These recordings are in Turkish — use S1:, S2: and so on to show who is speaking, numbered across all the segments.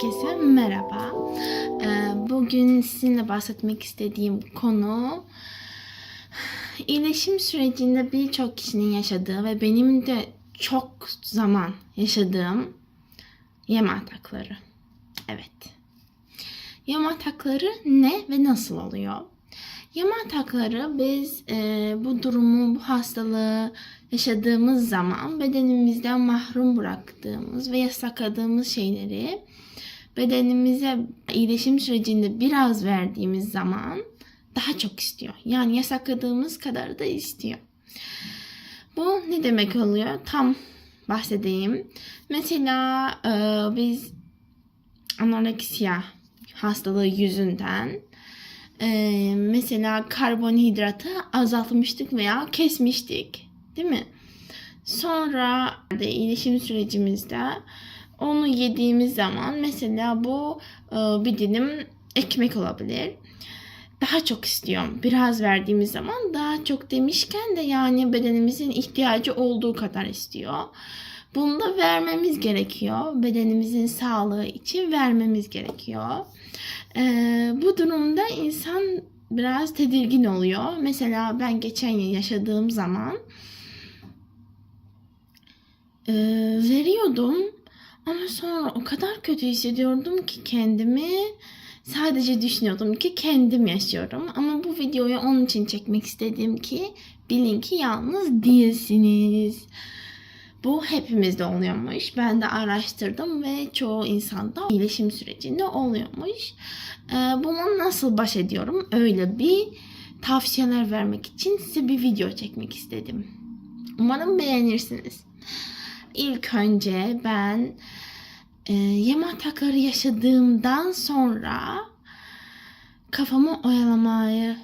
S1: Herkese merhaba. Ee, Bugün sizinle bahsetmek istediğim konu iyileşim sürecinde birçok kişinin yaşadığı ve benim de çok zaman yaşadığım yeme atakları. Evet. Yeme atakları ne ve nasıl oluyor? Yeme atakları biz e, bu durumu, bu hastalığı yaşadığımız zaman bedenimizden mahrum bıraktığımız ve yasakladığımız şeyleri bedenimize iyileşim sürecinde biraz verdiğimiz zaman daha çok istiyor. Yani yasakladığımız kadar da istiyor. Bu ne demek oluyor? Tam bahsedeyim. Mesela e, biz anoreksiya hastalığı yüzünden e, mesela karbonhidratı azaltmıştık veya kesmiştik. Değil mi? Sonra de iyileşim sürecimizde onu yediğimiz zaman mesela bu e, bir dilim ekmek olabilir. Daha çok istiyorum. Biraz verdiğimiz zaman daha çok demişken de yani bedenimizin ihtiyacı olduğu kadar istiyor. Bunu da vermemiz gerekiyor. Bedenimizin sağlığı için vermemiz gerekiyor. Ee, bu durumda insan biraz tedirgin oluyor. Mesela ben geçen yıl yaşadığım zaman e, veriyordum ama sonra o kadar kötü hissediyordum ki kendimi sadece düşünüyordum ki kendim yaşıyorum. Ama bu videoyu onun için çekmek istedim ki bilin ki yalnız değilsiniz. Bu hepimizde oluyormuş. Ben de araştırdım ve çoğu insanda iyileşim sürecinde oluyormuş. Ee, bunu nasıl baş ediyorum? Öyle bir tavsiyeler vermek için size bir video çekmek istedim. Umarım beğenirsiniz. İlk önce ben e, yeme atakları yaşadığımdan sonra kafamı oyalamayı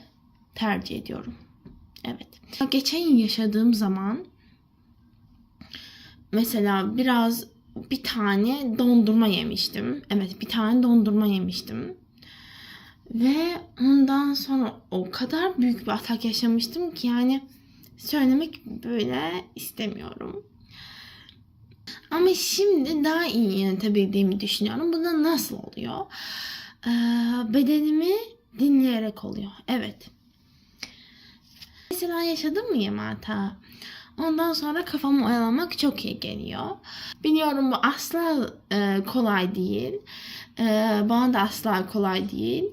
S1: tercih ediyorum. Evet. Geçen yaşadığım zaman mesela biraz bir tane dondurma yemiştim. Evet bir tane dondurma yemiştim. Ve ondan sonra o kadar büyük bir atak yaşamıştım ki yani söylemek böyle istemiyorum. Ama şimdi daha iyi yönetebildiğimi düşünüyorum. Bu da nasıl oluyor? Ee, bedenimi dinleyerek oluyor. Evet. Mesela yaşadım mı yeme hata? Ondan sonra kafamı oyalamak çok iyi geliyor. Biliyorum bu asla e, kolay değil. E, bana da asla kolay değil.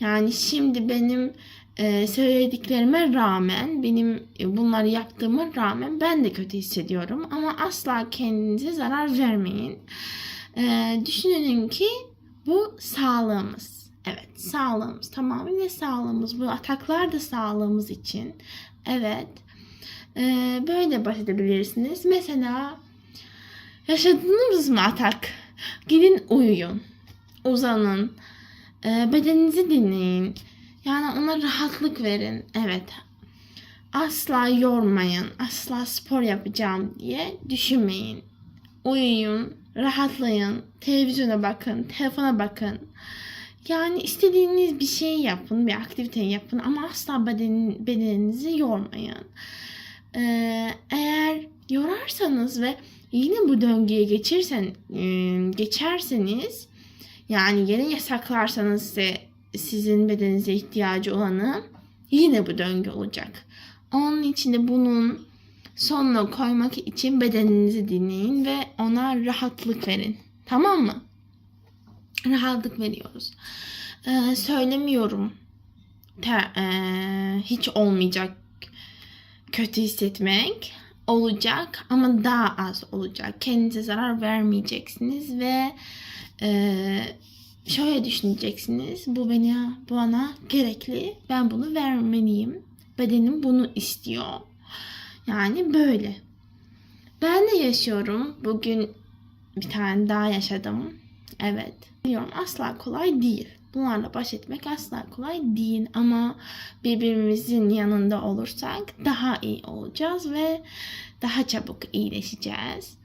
S1: Yani şimdi benim e, söylediklerime rağmen, benim bunları yaptığıma rağmen ben de kötü hissediyorum. Ama asla kendinize zarar vermeyin. E, düşünün ki bu sağlığımız. Evet sağlığımız tamamıyla sağlığımız. Bu ataklar da sağlığımız için. Evet. Ee, böyle bahsedebilirsiniz. Mesela yaşadınız mı atak? Gidin uyuyun. Uzanın. Ee, bedeninizi dinleyin. Yani ona rahatlık verin. Evet. Asla yormayın. Asla spor yapacağım diye düşünmeyin. Uyuyun. Rahatlayın. Televizyona bakın. Telefona bakın. Yani istediğiniz bir şey yapın, bir aktivite yapın ama asla beden, bedeninizi yormayın. Ee, eğer yorarsanız ve yine bu döngüye geçirsen, e, geçerseniz yani yeni yasaklarsanız size, sizin bedeninize ihtiyacı olanı yine bu döngü olacak. Onun için de bunun sonuna koymak için bedeninizi dinleyin ve ona rahatlık verin. Tamam mı? Rahatlık veriyoruz. Ee, söylemiyorum. Ter, e, hiç olmayacak kötü hissetmek olacak ama daha az olacak. Kendinize zarar vermeyeceksiniz ve e, şöyle düşüneceksiniz. Bu beni bana gerekli. Ben bunu vermeliyim. Bedenim bunu istiyor. Yani böyle. Ben de yaşıyorum. Bugün bir tane daha yaşadım. Evet. Biliyorum asla kolay değil. Bunlarla baş etmek asla kolay değil ama birbirimizin yanında olursak daha iyi olacağız ve daha çabuk iyileşeceğiz.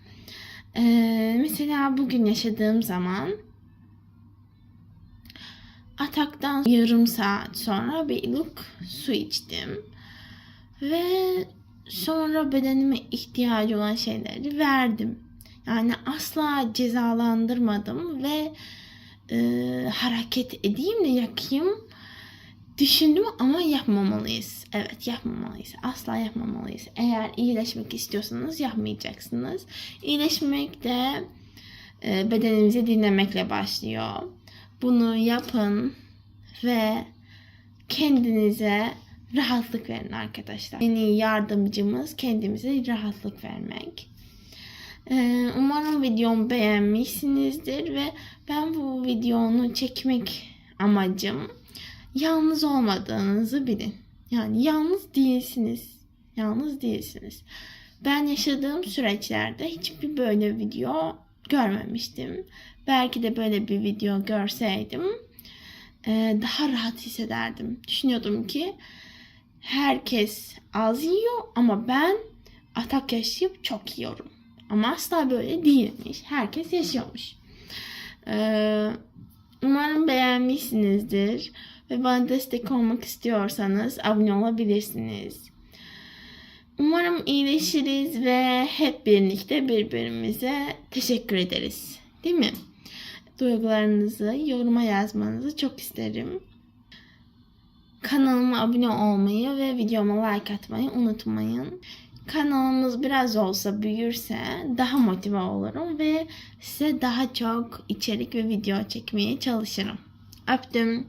S1: Ee, mesela bugün yaşadığım zaman ataktan yarım saat sonra bir iluk su içtim. Ve sonra bedenime ihtiyacı olan şeyleri verdim. Yani asla cezalandırmadım ve e, hareket edeyim de yakayım düşündüm ama yapmamalıyız. Evet yapmamalıyız. Asla yapmamalıyız. Eğer iyileşmek istiyorsanız yapmayacaksınız. İyileşmek de e, bedenimizi dinlemekle başlıyor. Bunu yapın ve kendinize rahatlık verin arkadaşlar. En iyi yardımcımız kendimize rahatlık vermek. Ee, umarım videomu beğenmişsinizdir ve ben bu videonu çekmek amacım yalnız olmadığınızı bilin. Yani yalnız değilsiniz. Yalnız değilsiniz. Ben yaşadığım süreçlerde hiçbir böyle video görmemiştim. Belki de böyle bir video görseydim daha rahat hissederdim. Düşünüyordum ki herkes az yiyor ama ben atak yaşayıp çok yiyorum. Ama asla böyle değilmiş. Herkes yaşıyormuş. Ee, umarım beğenmişsinizdir. Ve bana destek olmak istiyorsanız abone olabilirsiniz. Umarım iyileşiriz ve hep birlikte birbirimize teşekkür ederiz. Değil mi? Duygularınızı yoruma yazmanızı çok isterim. Kanalıma abone olmayı ve videoma like atmayı unutmayın. Kanalımız biraz olsa büyürse daha motive olurum ve size daha çok içerik ve video çekmeye çalışırım. Öptüm.